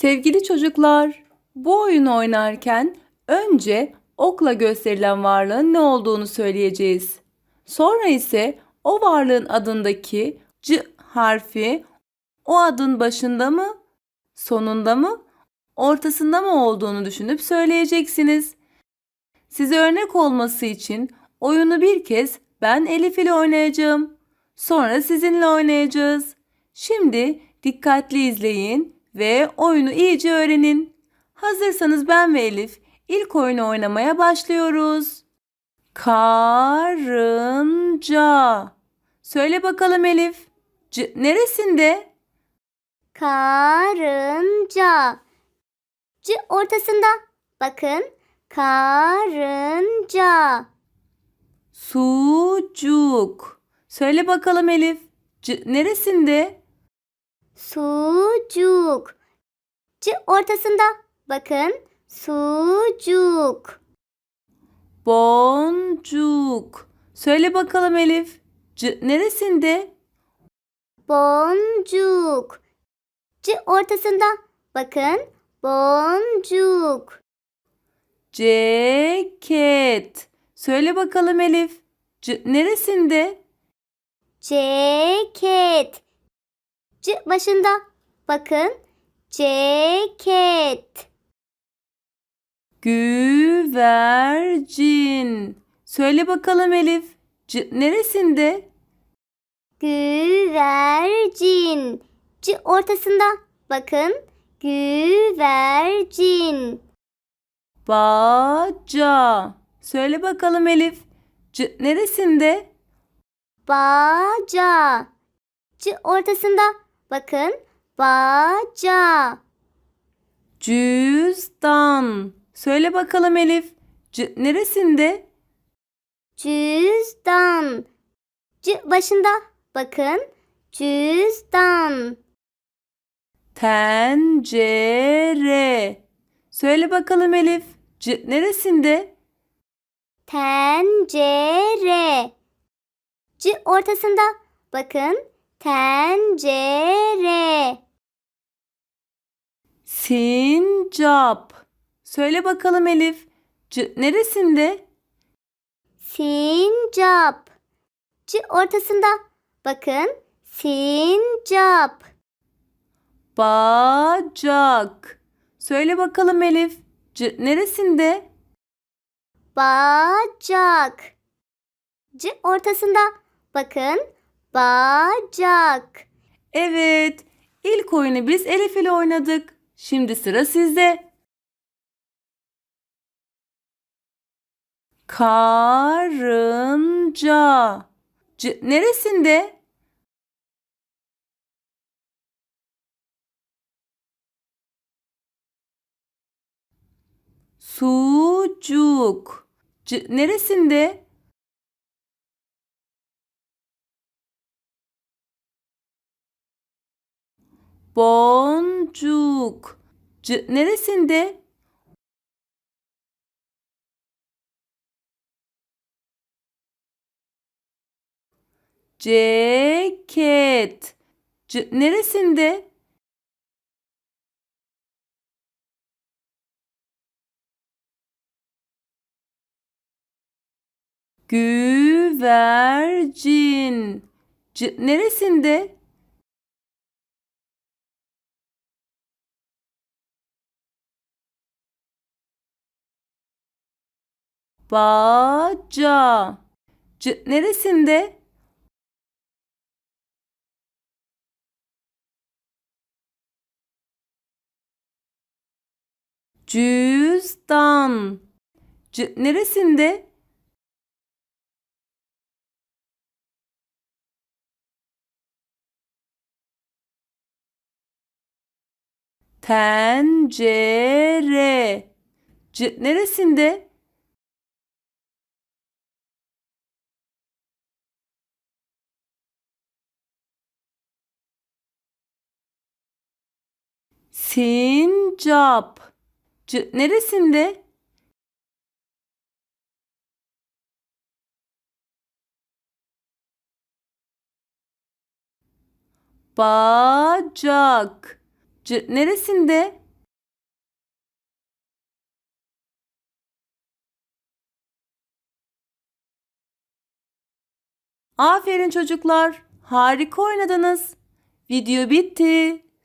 Sevgili çocuklar, bu oyunu oynarken önce okla gösterilen varlığın ne olduğunu söyleyeceğiz. Sonra ise o varlığın adındaki C harfi o adın başında mı, sonunda mı, ortasında mı olduğunu düşünüp söyleyeceksiniz. Size örnek olması için oyunu bir kez ben Elif ile oynayacağım. Sonra sizinle oynayacağız. Şimdi dikkatli izleyin ve oyunu iyice öğrenin. Hazırsanız ben ve Elif ilk oyunu oynamaya başlıyoruz. Karınca. Söyle bakalım Elif. C- neresinde? Karınca. C ortasında. Bakın. Karınca. Sucuk. Söyle bakalım Elif. C- neresinde? Sucuk. C ortasında. Bakın. Sucuk. Boncuk. Söyle bakalım Elif. C- neresinde? Boncuk. C ortasında. Bakın. Boncuk. Ceket. Söyle bakalım Elif. C- neresinde? Ceket. C başında. Bakın. Ceket. Güvercin. Söyle bakalım Elif. C- neresinde? Güvercin. C ortasında. Bakın. Güvercin. Baca. Söyle bakalım Elif. C- neresinde? Baca. C ortasında. Bakın. Baca. Cüzdan. Söyle bakalım Elif. C- neresinde? Cüzdan. C başında. Bakın. Cüzdan. Tencere. Söyle bakalım Elif. C- neresinde? Tencere. C ortasında. Bakın. Tencere. Sincap. Söyle bakalım Elif. C- neresinde? Sincap. C ortasında. Bakın. Sincap. Bacak. Söyle bakalım Elif. C- neresinde? Bacak. C ortasında. Bakın. Bacak. Evet. İlk oyunu biz Elif ile oynadık. Şimdi sıra sizde. Karınca. C- neresinde? Sucuk. C- neresinde? Boncuk. C- neresinde? Ceket. C- neresinde? Güvercin. C- neresinde? Baca. C- neresinde? Cüzdan. C- neresinde? Tencere. C- neresinde? Sincap. C neresinde? Bacak. C neresinde? Aferin çocuklar. Harika oynadınız. Video bitti.